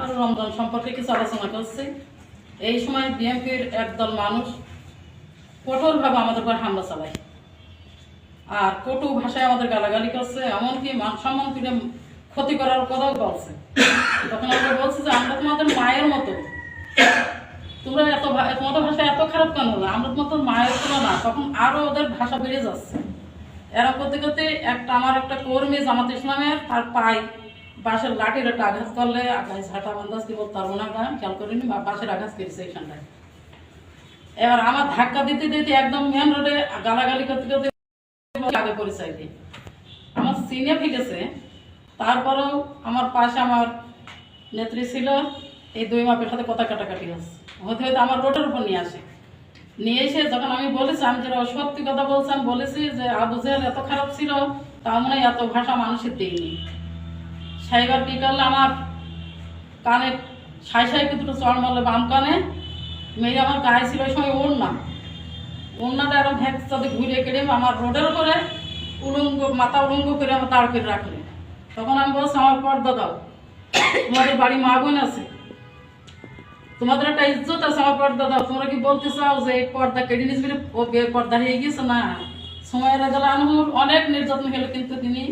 আর রমজান সম্পর্কে কিছু আলোচনা করছি। এই সময় বিএনপির একদল মানুষ কঠোরভাবে আমাদের উপর হামলা চালায়। আর কটু ভাষায় আমাদের গালাগালি করছে, এমনকি মান সম্মান তুলে ক্ষতি করার কথাও বলছে। তখন আমরা বলছি যে, আমরা তোমাদের মায়ের মতো। তোমরা এত তোমাদের ভাষা এত খারাপ কেন না আমরা তোমাদের মায়ের কোনো না। তখন আরও ওদের ভাষা বেড়ে যাচ্ছে। এরা করতে করতে একটা, আমার একটা কর্মী জামাত ইসলামের তার পাই বাঁশের লাঠির একটা আঘাত করলে আকাশ ঝাঁটা বান্দাজ কি বলতে পারব না গান খেয়াল করিনি, বা বাঁশের আঘাত করেছে এইখানটায়। এবার আমার ধাক্কা দিতে দিতে একদম মেন রোডে গালাগালি করতে করতে আগে পরিচয় দিই আমার সিনে ফিটেছে তারপরেও আমার পাশে আমার নেত্রী ছিল, এই দুই মাপের সাথে কথা কাটাকাটি আছে হতে হতে আমার রোডের উপর নিয়ে আসে। নিয়ে এসে যখন আমি বলেছি, আমি যেটা সত্যি কথা বলছেন বলেছি যে আবু জেহেল এত খারাপ ছিল তা মনে হয় এত ভাষা মানুষের দিইনি সাইবার কি আমার কানে সাই সাই দুটো চড় মারলে বাম কানে। মেয়ে আমার গায়ে ছিল ওই সময় ওর না ওনাটা এরকম ভ্যাক সাথে ঘুরে কেড়ে আমার রোডের উপরে উলঙ্গ, মাথা উলঙ্গ করে আমার দাঁড় করে রাখলে। তখন আমি বলছি, আমার পর্দা দাও। তোমাদের বাড়ি মা বোন আছে। তোমাদের একটা ইজ্জত আছে, আমার পর্দা দাও। তোমরা কি বলতে চাও যে এই পর্দা নিস বলে ও পর্দা হয়ে গেছে না। সময়ের রাজাল আনহুর অনেক নির্যাতন হলো কিন্তু তিনি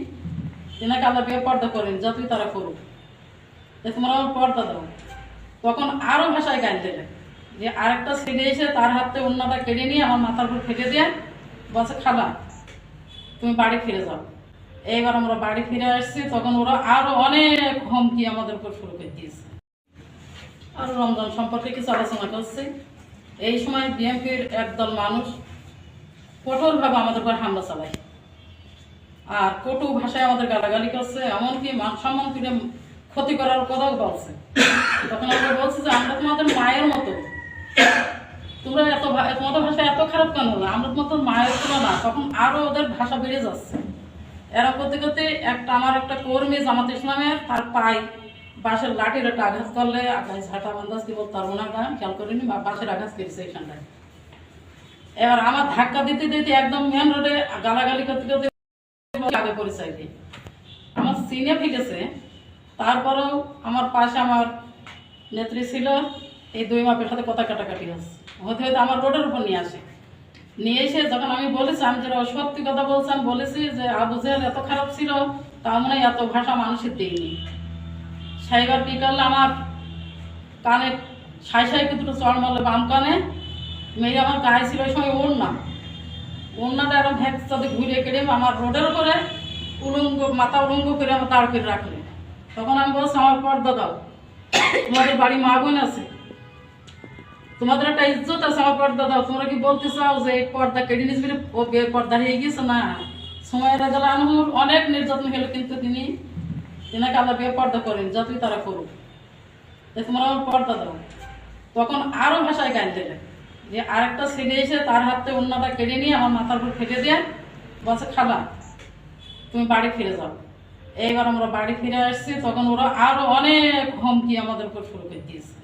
তিনাকে আল্লাহ বিয়ে পর্দা করেন, যতই তারা করুক। যে তোমরা আমার পর্দা দাও। তখন আরও ভাষায় গাইল দিলে যে আরেকটা ছেলে এসে তার হাতে অন্যটা কেড়ে নিয়ে আমার মাথার উপর ফেটে দিয়ে বলছে, খালা, তুমি বাড়ি ফিরে যাও। এইবার আমরা বাড়ি ফিরে আসছি, তখন ওরা আরও অনেক হুমকি আমাদের উপর শুরু করে দিয়েছে। আর রমজান সম্পর্কে কিছু আলোচনা করছি। এই সময় বিএনপির একদল মানুষ কঠোরভাবে আমাদের উপর হামলা চালায়। আর কটু ভাষায় আমাদের গালাগালি করছে, এমনকি মান সম্মান তুলে ক্ষতি করার কথাও বলছে। তখন আমরা বলছি যে, আমরা তোমাদের মায়ের মতো। তোমরা এত তোমাদের ভাষা এত খারাপ কেন আমরা তোমাদের মায়ের কোনো না। তখন আরও ওদের ভাষা বেড়ে যাচ্ছে। এরা করতে করতে একটা, আমার একটা কর্মী জামাত ইসলামের, তার পাই বাঁশের লাঠির একটা আঘাত করলে আকাশ ঝাঁটা বান্দাজ বলতে পারব না গান খেয়াল করিনি বা বাঁশের আঘাত করেছে এইখানটায় এবার আমার ধাক্কা দিতে দিতে একদম মেন রোডে গালাগালি করতে করতে আগে পরিচয় দিই। আমার সিনে ফিটেছে তারপরেও আমার পাশে আমার নেত্রী ছিল, এই দুই মাপের সাথে কথা কাটাকাটি আছে হতে হতে আমার রোডের উপর নিয়ে আসে। নিয়ে এসে যখন আমি বলেছি, আমি সত্যি কথা বলছেন বলেছি যে আবু এত খারাপ ছিল তা মনে এত ভাষা মানুষের দিইনি সাইবার কি করলে আমার কানে সাই সাই দুটো চড় মারলে বাম কানে মেয়ে আমার গায়ে ছিল, ওই সময় ওর না ওনাটা এরকম সাথে ঘুরে কেড়ে আমার রোডের উপরে উলঙ্গ, মাথা উলঙ্গ করে আমার দাঁড় করে রাখলে। তখন আমি বলছি, আমার পর্দা দাও। তোমাদের বাড়ি মা বোন আছে। তোমাদের একটা ইজ্জত আছে, আমার পর্দা দাও। তোমরা কি বলতে চাও যে এই পর্দা কেটে বলে ও পর্দা হয়ে গেছে না। সময়ের রাজাল আনহুর অনেক নির্যাতন হলো, কিন্তু তিনি তিনাকে আল্লাহ বিয়ে পর্দা করেন, যতই তারা করুক। তোমরা আমার পর্দা দাও। তখন আরও ভাষায় গাইল দিলে যে আরেকটা ছেলে এসে তার হাতে অন্যটা কেড়ে নিয়ে আমার মাথার উপর ফেটে দেয় বলছে খালা তুমি বাড়ি ফিরে যাও। এইবার আমরা বাড়ি ফিরে আসছি, তখন ওরা আরও অনেক হুমকি আমাদের উপর শুরু করে দিয়েছে।